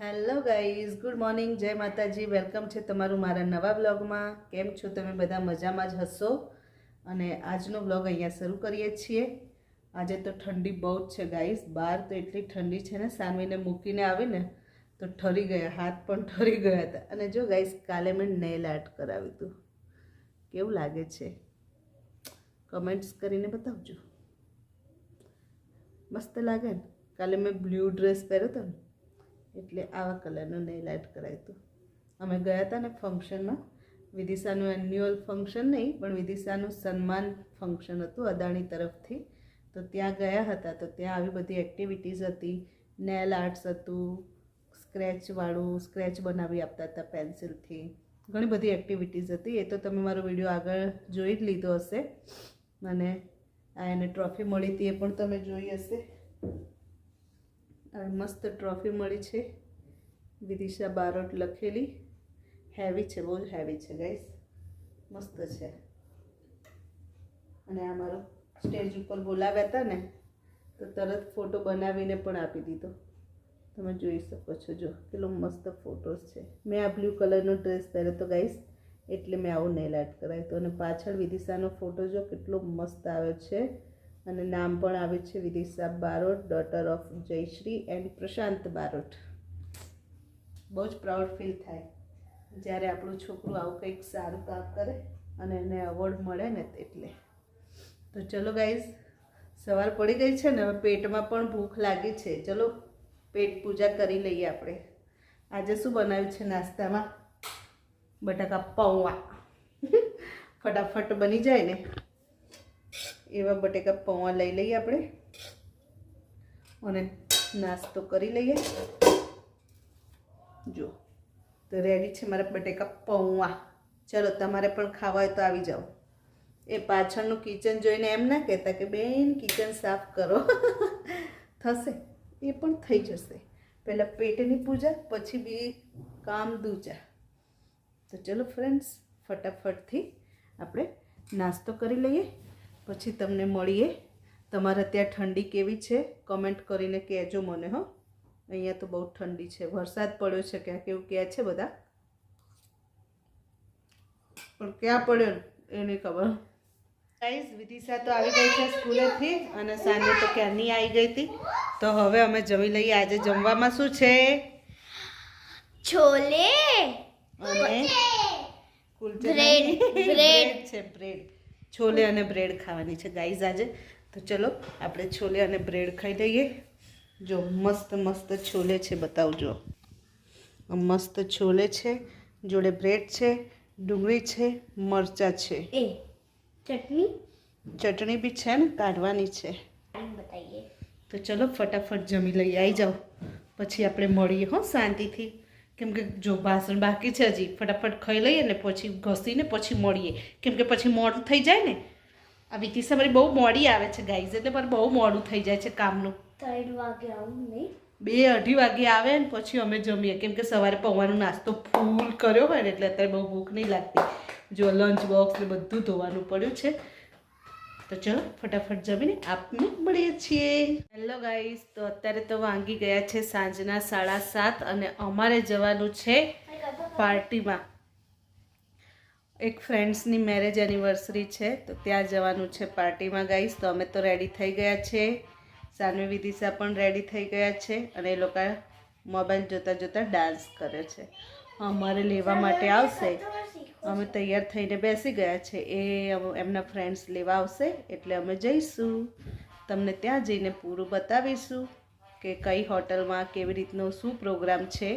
Hello guys good morning જય માતાજી. Welcome છે તમારું મારા નવા બ્લોગમાં કેમ છો તમે? બધા મજામાં જ હશો? અને આજનો બ્લોગ અહીંયા શરૂ કરીએ છીએ. આજે તો ઠંડી બહુ જ છે ગાઈઝ બહાર તો એટલી ઠંડી છે ને, સાનવીને મૂકીને આવીને તો ઠરી ગયા, હાથ પણ ઠરી ગયા હતા. અને જો ગાઈઝ કાલે મેં નેલ આર્ટ કરાવ્યું હતું. કેવું લાગે છે? કમેન્ટ્સ કરીને બતાવજો. મસ્ત લાગે ને? કાલે મેં બ્લુ ડ્રેસ પહેર્યો હતો ને એટલે આવા કલરનું નેલ આર્ટ કરાવ્યું હતું. અમે ગયા હતા ને ફંક્શનમાં વિદિશાનું એન્યુઅલ ફંક્શન નહીં, પણ વિદિશાનું સન્માન ફંક્શન હતું અદાણી તરફથી. તો ત્યાં ગયા હતા, તો ત્યાં આવી બધી એક્ટિવિટીઝ હતી. નેલ આર્ટ્સ હતું સ્ક્રેચવાળું સ્ક્રેચ બનાવી આપતા હતા પેન્સિલથી ઘણી બધી એક્ટિવિટીઝ હતી. એ તો તમે મારો વીડિયો આગળ જોઈ જ લીધો હશે. અને આ એને ટ્રોફી મળી હતી એ પણ તમે જોઈ હશે. આ મસ્ત ટ્રોફી મળી છે. વિદિશા બારોટ લખેલી. હેવી છે, બહુ જ હેવી છે ગાઈસ મસ્ત છે. અને આ મારો સ્ટેજ ઉપર બોલાવ્યા હતા ને, તો તરત ફોટો બનાવીને પણ આપી દીધો. તમે જોઈ શકો છો, જો કેટલો મસ્ત ફોટોસ છે. મેં આ બ્લુ કલરનો ડ્રેસ પહેર્યો તો ગાઈસ એટલે મેં આવું નેલ આર્ટ કરાવ્યું હતું. અને પાછળ વિદિશાનો ફોટો જો કેટલો મસ્ત આવ્યો છે. અને નામ પણ આવે છે Vidisha Barot daughter of Jayshree and Prashant Barot. બહુ જ પ્રાઉડ ફીલ થાય. જ્યારે આપણું છોકરું આવું કંઈક સારું કામ કરે અને એને એવોર્ડ મળે ને એટલે. તો ચલો ગાઈઝ સવાર પડી ગઈ છે ને, હવે પેટમાં પણ ભૂખ લાગી છે. ચલો, પેટ પૂજા કરી લઈએ આપણે. આજે શું બનાવ્યું છે નાસ્તામાં? બટાકા પૌવા. ફટાફટ બની જાય ને. એવા બટેકા પૌવા લઈ લઈએ આપણે. અને નાસ્તો કરી લઈએ. જો, તો રેડી છે મારા બટેકા પૌવા. ચલો, તમારે પણ ખાવા હોય તો આવી જાઓ. એ પાછળનું કિચન જોઈને એમ ના કહેતા કે, બેન કિચન સાફ કરો. થશે. એ પણ થઈ જશે. પહેલાં પેટની પૂજા, પછી બી કામ દૂજા. તો ચલો ફ્રેન્ડ્સ ફટાફટથી આપણે નાસ્તો કરી લઈએ. પછી તમને મળીએ. તમારે ત્યાં ઠંડી કેવી છે? કમેન્ટ કરીને કહેજો મને હો. અહીંયા તો બહુ ઠંડી છે. વરસાદ પડ્યો છે ક્યાં કેવું કહે છે બધા? પણ ક્યાં પડ્યો એને ખબર? ગાઈઝ વિદિશા તો આવી ગઈ છે સ્કૂલેથી અને સાંજે તો ક્યારની આવી ગઈ હતી? તો હવે અમે જમી લઈએ. આજે જમવામાં શું છે? છોલે. અને કુલચે બ્રેડ છે બ્રેડ. છોલે અને બ્રેડ ખાવાની છે ગાઈઝ આજે. તો ચલો આપણે છોલે અને બ્રેડ ખાઈ લઈએ. જો મસ્ત મસ્ત છોલે છે બતાવજો. મસ્ત છોલે છે જોડે બ્રેડ છે ડુંગળી છે મરચાં છે. એ ચટણી? ચટણી બી છે ને કાઢવાની છે. તો ચલો ફટાફટ જમી લઈએ. આવી જાઓ. પછી આપણે મળીએ હો શાંતિથી. કેમ કે જો ભાષણ બાકી છે હજી ફટાફટ ખાઈ લઈએ ને પછી ઘસીને પછી મળીએ. કેમ કે પછી મોડું થઈ જાય ને? આ વિતિસા મારી બહુ મોડી આવે છે ગાઈઝ એટલે મારે બહુ મોડું થઈ જાય છે કામનું. ત્રણ વાગે આવું નહીં? બે અઢી વાગે આવે ને પછી અમે જમીએ. કેમ કે સવારે પૌવાનો નાસ્તો ફૂલ કર્યો હોય ને એટલે અત્યારે બહુ ભૂખ નહીં લાગતી. જો લંચ બોક્સ ને બધું ધોવાનું પડ્યું છે. તો ચલો, ફટાફટ જમીને આપને મળીએ છીએ. હેલો ગાઈસ તો અત્યારે તો વાંગી ગયા છે સાંજના સાડા સાત અને અમારે જવાનું છે પાર્ટીમાં. એક ફ્રેન્ડ્સની મેરેજ એનિવર્સરી છે, તો ત્યાં જવાનું છે પાર્ટીમાં ગાઈસ તો અમે તો રેડી થઈ ગયા છે. સાનવી વિદિશા પણ રેડી થઈ ગયા છે અને એ લોકો મોબાઈલ જોતાં જોતાં ડાન્સ કરે છે. અમારે લેવા માટે આવશે. અમે તૈયાર થઈને બેસી ગયા છે. એ એમના ફ્રેન્ડ્સ લેવા આવશે એટલે અમે જઈશું. તમને ત્યાં જઈને પૂરું બતાવીશું કે કઈ હોટલમાં કેવી રીતનો શું પ્રોગ્રામ છે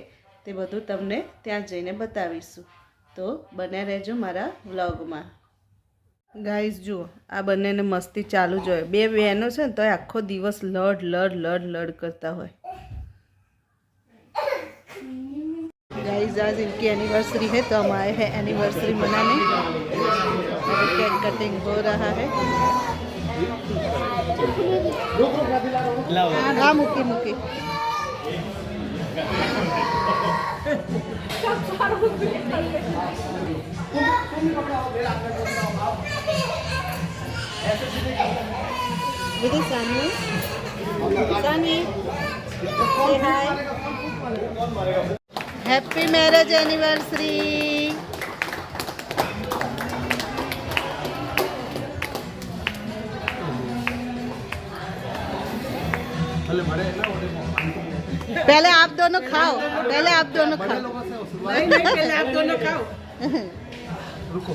તે બધું તમને ત્યાં જઈને બતાવીશું. તો બન્યા રહેજો મારા વ્લોગમાં ગાઈઝ જુઓ, આ બંનેને મસ્તી ચાલુ જ હોય. બે બહેનો છે ને તો આખો દિવસ લડ લડ લડ લડ કરતા હોય. आज इनकी एनिवर्सरी है तो हम आए हैं एनिवर्सरी मनाने। केक कटिंग हो रहा है। हाँ मुकी मुकी Sunny Sunny say hi happy marriage anniversary पहले आप दोनों खाओ पहले आप दोनों खाओ नहीं नहीं पहले आप दोनों खाओ रुको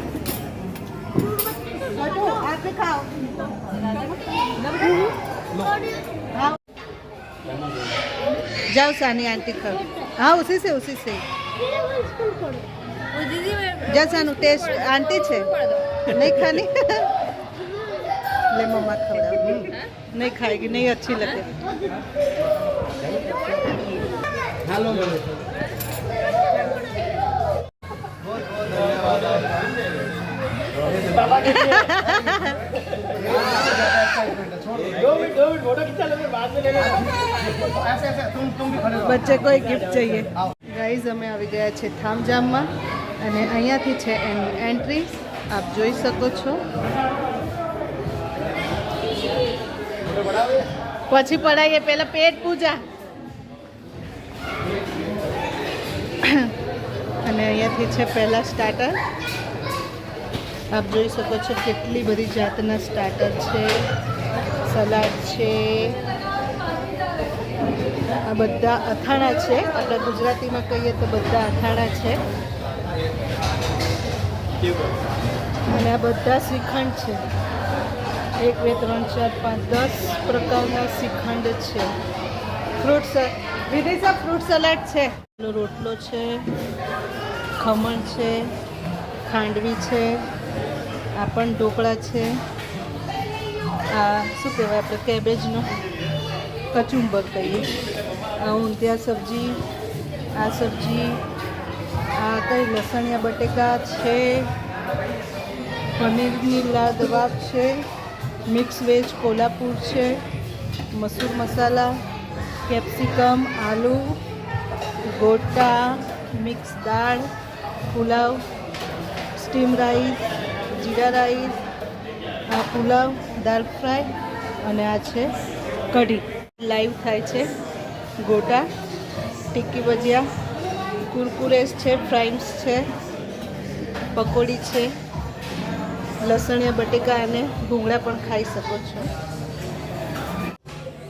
वाला ये लो जाओ सानी आंटी खाओ हाँ उसी से उसी से जा सानू टेस्ट आंटी छे नहीं खानी ले मम्मा खवड़ा नहीं खाएगी नहीं अच्छी लगे हेलो વચ્ચે કોઈ ગિફ્ટ જોઈએ. ગાઈઝ અમે આવી ગયા છે થામજામમાં અને અહીંયાથી છે એની એન્ટ્રી આપ જોઈ શકો છો. પછી પડાવીએ પહેલા પેટ પૂજા. અને અહીંયાથી છે પહેલા સ્ટાર્ટર આપ જોઈ શકો છો કેટલી બધી જાતના સ્ટાર્ટર છે, સલાડ છે. આ બધા અથાણા છે. આપણે ગુજરાતીમાં કહીએ તો બધા અથાણા છે. અને આ બધા શ્રીખંડ છે. એક, બે, ત્રણ, ચાર, પાંચ, દસ પ્રકારના શ્રીખંડ છે. ફ્રૂટ વિદેશા ફ્રૂટ સલાડ છે. રોટલો છે, ખમણ છે, ખાંડવી છે. આ પણ ઢોકળા છે. આ શું કહેવાય આપણે, કેબેજનો કચુંબર કહીએ. આ ઊંધિયા સબ્જી, આ સબ્જી, આ કઈ લસણિયા બટેકા છે, પનીરની લાદવાબ છે, મિક્સ વેજ કોલ્હાપુર છે, મસૂર મસાલા, કેપ્સિકમ, આલુ, ગોટા, મિક્સ દાળ, પુલાવ, સ્ટીમ રાઈસ જીરા રાઈસ આ પુલાવ દાળ ફ્રાય અને આ છે કઢી લાઈવ થાય છે ગોટા ટિક્કી ભજીયા કુરકુરેસ છે ફ્રાઈમ્સ છે પકોડી છે લસણિયા બટેકા અને ભૂંગળા પણ ખાઈ શકો છો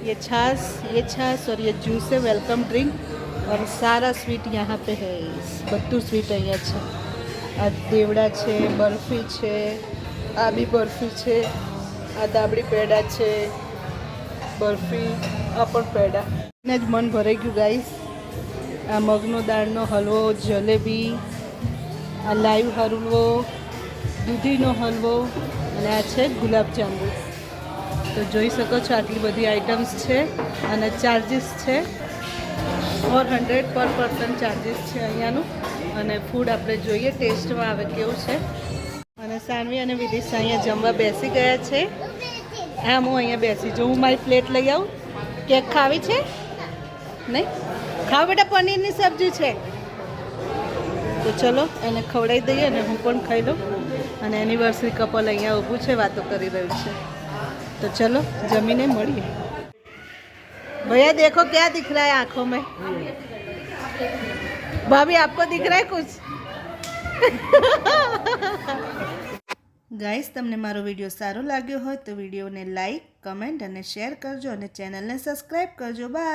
ये छाछ ये छाछ और ये जूस है वेलकम ड्रिंक और सारा स्वीट यहाँ पे है બધું સ્વીટ અહીંયા છે આ દેવડા છે, બરફી છે, આ બી બરફી છે, આ દાબડી પેડા છે, બરફી, આ પણ પેડા. ને જ મન ભરાઈ ગયું ગાઈસ આ મગનો દાળનો હલવો, જલેબી, આ લાઈવ હલવો દૂધીનો હલવો, અને આ છે ગુલાબજાંબુ તો જોઈ શકો છો આટલી બધી આઇટમ્સ છે, અને ચાર્જીસ છે. ફોર હંડ્રેડ પર પર્સન ચાર્જીસ છે અહીંયાનું. અને ફૂડ આપણે જોઈએ ટેસ્ટમાં આવે કેવું છે. અને સાનવી અને વિદિશા અહીંયા જમવા બેસી ગયા છે. આમ હું અહીંયા બેસી જો હું મારી પ્લેટ લઈ આવું. કેક ખાવી છે? નહીં? ખાવ બેટા, પનીરની સબ્જી છે. તો ચલો, એને ખવડાવી દઈએ અને હું પણ ખાઈ લઉં. અને એનિવર્સરી કપલ અહીંયા ઊભું છે, વાતો કરી રહ્યું છે. તો ચલો, જમીને મળીએ. ભૈયા, દેખો ક્યાં દીખ રહા આંખો મેં भाभी आपको दिख रहा है कुछ ગાઈસ તમને મારો વિડીયો સારો લાગ્યો હોય તો વિડીયોને લાઈક કમેન્ટ અને શેર કરજો અને ચેનલને સબસ્ક્રાઈબ કરજો બાય